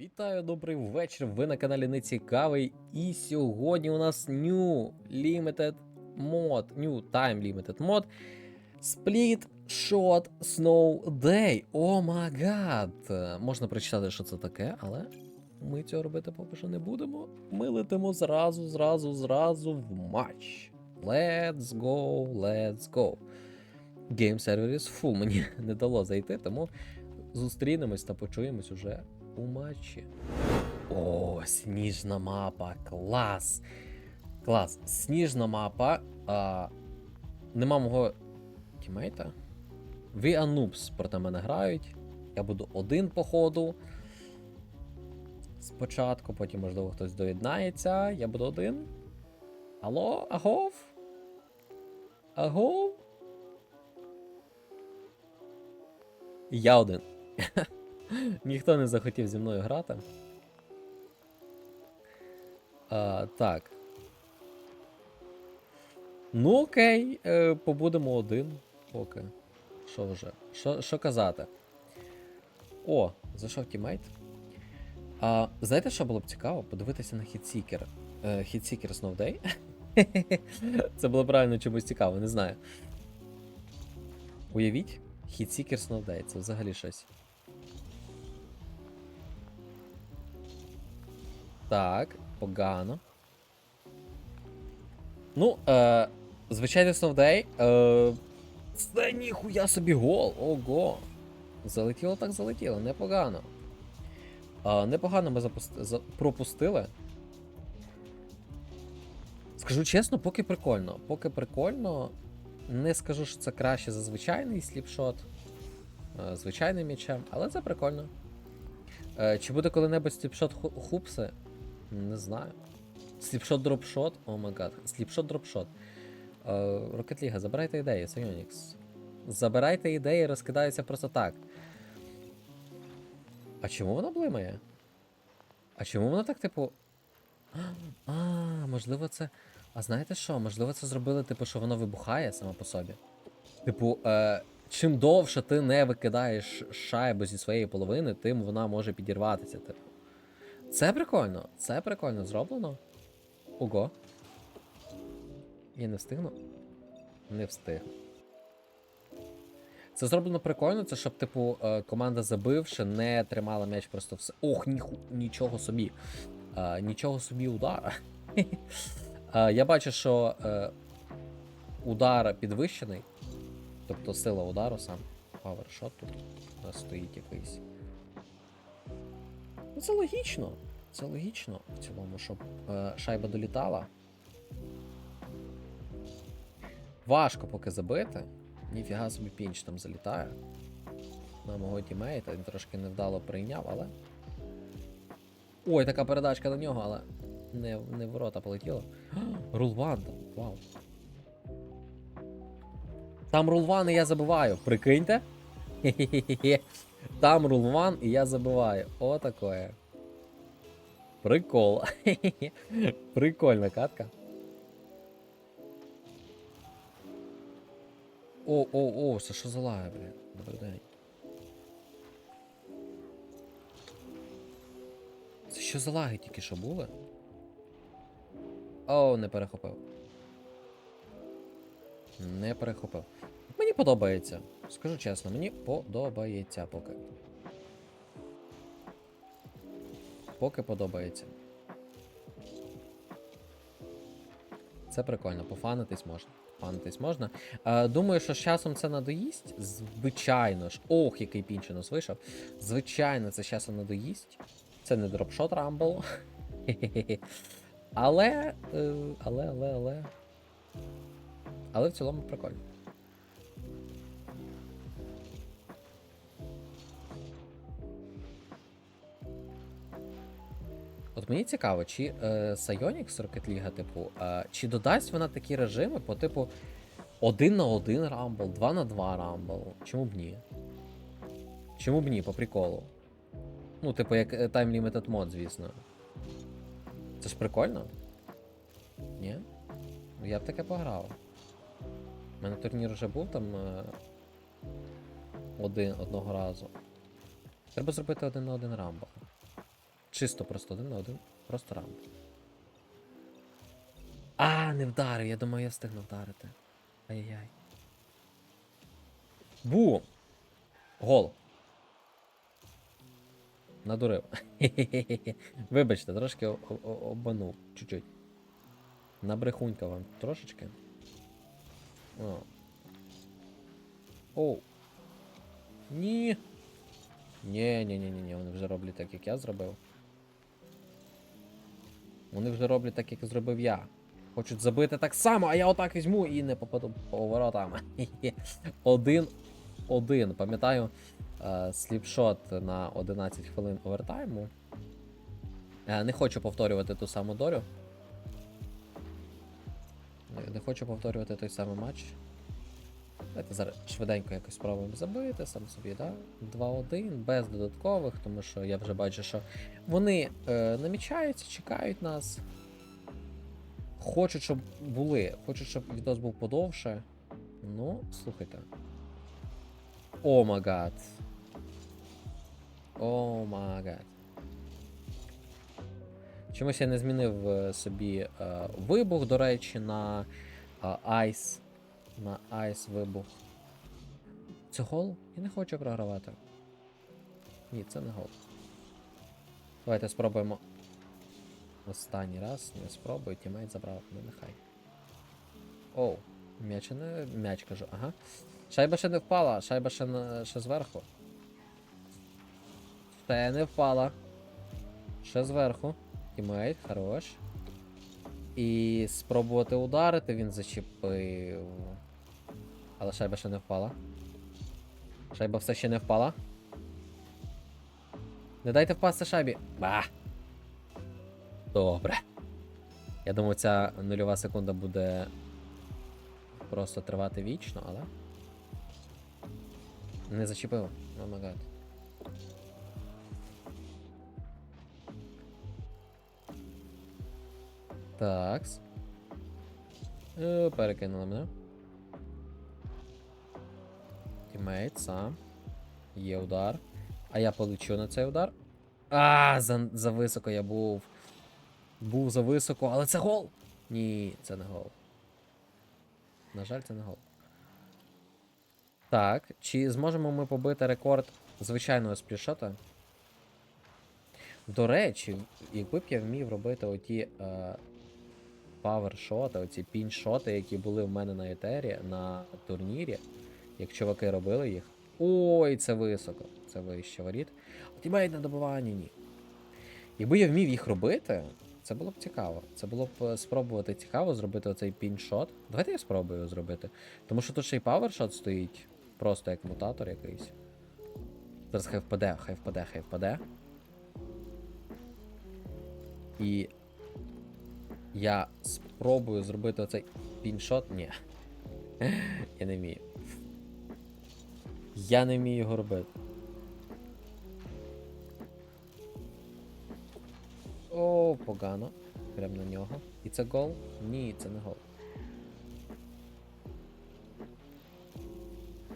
Вітаю, добрий вечір. Ви на каналі Нецікавий. І сьогодні у нас New Limited Mod, New Time Limited Mod Split Shot Snow Day. О май гад! Можна прочитати, що це таке, але ми цього робити поки що не будемо. Ми летимо зразу, зразу, зразу в матч. Let's go, let's go. Game server is full. Мені не дало зайти, тому зустрінемось та почуємось уже у матчі. О, сніжна мапа. Клас. Клас. Сніжна мапа. А, нема мого тімейта. Ви Анубс проти мене грають. Я буду один по ходу. Спочатку, потім, можливо, хтось доєднається. Я буду один. Алло, агов? Агов? Я один. Ніхто не захотів зі мною грати. А, так. Ну, окей, е, побудемо один поки. Що вже? Що, казати? О, зайшов тімейт. А, знаєте, що було б цікаво? Подивитися на Хітсікер. Хітсікер Day. Це було правильно чомусь цікаво, не знаю. Уявіть, Хітсікер Day, це взагалі щось. Так, погано. Ну, е, звичайно, Сновдей. Е, це ніхуя собі гол. Ого. Залетіло так залетіло, непогано. Е, непогано ми запусти, за, пропустили. Скажу чесно, поки прикольно. Поки прикольно. Не скажу, що це краще за звичайний сліпшот. Е, звичайним м'ячем, але це прикольно. Е, чи буде коли-небудь сліпшот хупси? Не знаю. Сліпшот дропшот. О май гад. Сліпшот дропшот. Рокет Ліга, забирайте ідеї, Сайонікс. Забирайте ідеї, розкидаються просто так. А чому воно блимає? А чому воно так, типу. А, можливо, це. А знаєте що? Можливо, це зробили, типу, що воно вибухає само по собі. Типу, е, чим довше ти не викидаєш шайбу зі своєї половини, тим вона може підірватися, типу. Це прикольно, це прикольно зроблено. Ого. Я не встигну? Не встигну. Це зроблено прикольно, це щоб, типу, е, команда забивши, не тримала м'яч просто все. Ох, ніху, нічого собі. Е, Нічого собі удар. Е, Я бачу, що е, удар підвищений. Тобто сила удару сам. Павершот тут у нас стоїть якийсь. Ну, це логічно. Це логічно в цілому, щоб е, шайба долітала. Важко поки забити. Ніфіга собі пінч там залітає. На мого тімейта він трошки невдало прийняв, але. Ой, така передачка до нього, але не, не в ворота полетіло. Рулван, вау. Там рулван і я забиваю. Прикиньте? Хе-хе-хе. Там рулван і я забиваю. О такое. Прикол. Прикольна катка. О, о, о, це що за лаги, блін? Добрий день. Це що за лаги тільки що були? О, не перехопив. Не перехопив. Мені подобається. Скажу чесно, мені подобається поки. Поки подобається. Це прикольно, пофанитись можна. Пофанитись можна. Е, думаю, що з часом це надоїсть. Звичайно ж. Ох, який пінчинус вийшов. Звичайно, це з часом надоїсть. Це не дропшот рамбл. Але. е, Але, але, але. Але в цілому прикольно. Мені цікаво, чи е, Psyonix Rocket League, типу, е, чи додасть вона такі режими по типу 1 на 1 рамбл, 2 на 2 рамбл. Чому б ні? Чому б ні, по приколу? Ну, типу, як е, Time Limited Mod, звісно. Це ж прикольно? Ні? Ну я б таке пограв. У мене турнір вже був там е, один одного разу. Треба зробити один на один рамбл. Чисто просто один на один. Просто раунд. А, не вдарив. Я думаю, я встигну вдарити. Ай-яй. Бу! Гол. Надурив. Вибачте, трошки обманув. Чуть-чуть. Набрехунька вам трошечки. О. Оу. Ні. Ні, ні, ні, ні, ні, вони вже роблять так, як я зробив. Вони вже роблять так, як зробив я. Хочуть забити так само, а я отак візьму і не попаду по воротам. Один. Один. Пам'ятаю, е, сліпшот на 11 хвилин овертайму. Е, Не хочу повторювати ту саму долю. Не, не хочу повторювати той самий матч. Давайте зараз швиденько якось спробуємо забити сам собі, да? 2-1, без додаткових, тому що я вже бачу, що вони е, намічаються, чекають нас. Хочуть, щоб були. Хочуть, щоб відос був подовше. Ну, слухайте. О магад. О магад. Чомусь я не змінив е, собі е, вибух, до речі, на е, айс. На айс вибух. Це гол? Я не хочу програвати. Ні, це не гол. Давайте спробуємо. Останній раз не спробую, тімейт забрав, ну нехай. Оу, м'яч не. м'яч кажу, ага. Шайба ще не впала, шайба ще, на... ще зверху. Ще не впала. Ще зверху. Тімейт, хорош. І спробувати ударити він зачепив. Але шайба ще не впала. Шайба все ще не впала. Не дайте впасти шайбі. Ба! Добре. Я думаю, ця нульова секунда буде просто тривати вічно, але. Не зачепив. Май. Такс. Е, Перекинули мене. Тімейт сам. Є удар. А я полечу на цей удар. А, за, за високо я був. Був за високо, але це гол! Ні, це не гол. На жаль, це не гол. Так, чи зможемо ми побити рекорд звичайного сплішота? До речі, якби б я вмів робити оті павершоти, оці піншоти, які були в мене на етері на турнірі, як чуваки робили їх. Ой, це високо. Це вище воріт. Тімейт на добиванні ні. Якби я вмів їх робити, це було б цікаво. Це було б е, спробувати цікаво зробити оцей піншот. Давайте я спробую його зробити. Тому що тут ще й павершот стоїть, просто як мутатор якийсь. Зараз хай впаде, хай впаде, хай впаде. І я спробую зробити оцей піншот. Ні. Я не вмію. Я не вмію його робити. О, погано. Прям на нього. І це гол? Ні, це не гол.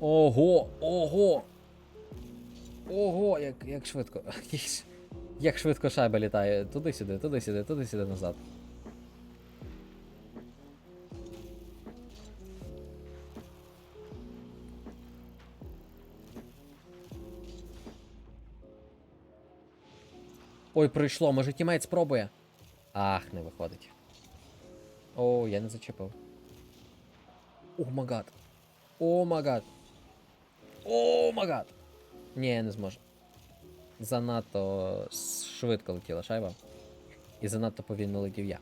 Ого! Ого! Ого, як, як швидко. Як швидко шайба літає. Туди-сюди, туди-сюди, туди-сюди назад. Ой, пройшло, може тімейт спробує. Ах, не виходить. О, я не зачепив. О магад. О магад. О магад. Ні, не зможу. Занадто швидко летіла шайба. І занадто повільно летів я.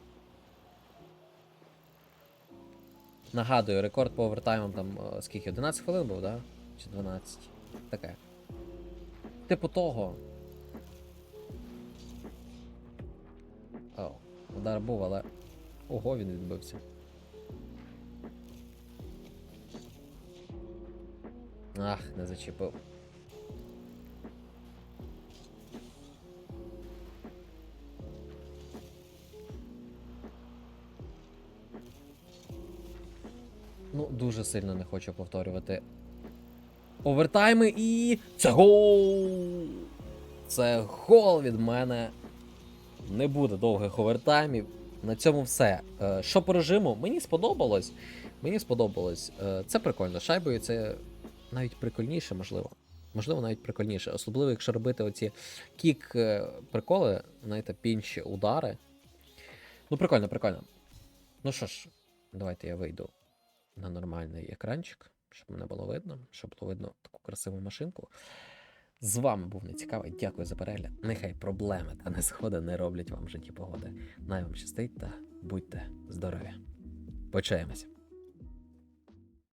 Нагадую, рекорд по овертаймам там скільки? 11 хвилин був, да? Чи 12? Таке. Типу того. О, удар був, але. Ого, він відбився. Ах, не зачепив. Ну, дуже сильно не хочу повторювати. Овертайми і. Це гол! Це гол від мене. Не буде довгих овертаймів. На цьому все. Е, Що по режиму? Мені сподобалось. Мені сподобалось. Е, Це прикольно. Шайбою це навіть прикольніше, можливо. Можливо, навіть прикольніше. Особливо, якщо робити оці кік е, знаєте, пінч удари. Ну, прикольно, прикольно. Ну що ж, давайте я вийду на нормальний екранчик, щоб мене було видно, щоб було видно таку красиву машинку. З вами був нецікавий. Дякую за перегляд. Нехай проблеми та несходи не роблять вам в житті погоди. Най вам щастить та будьте здорові. Почаємось.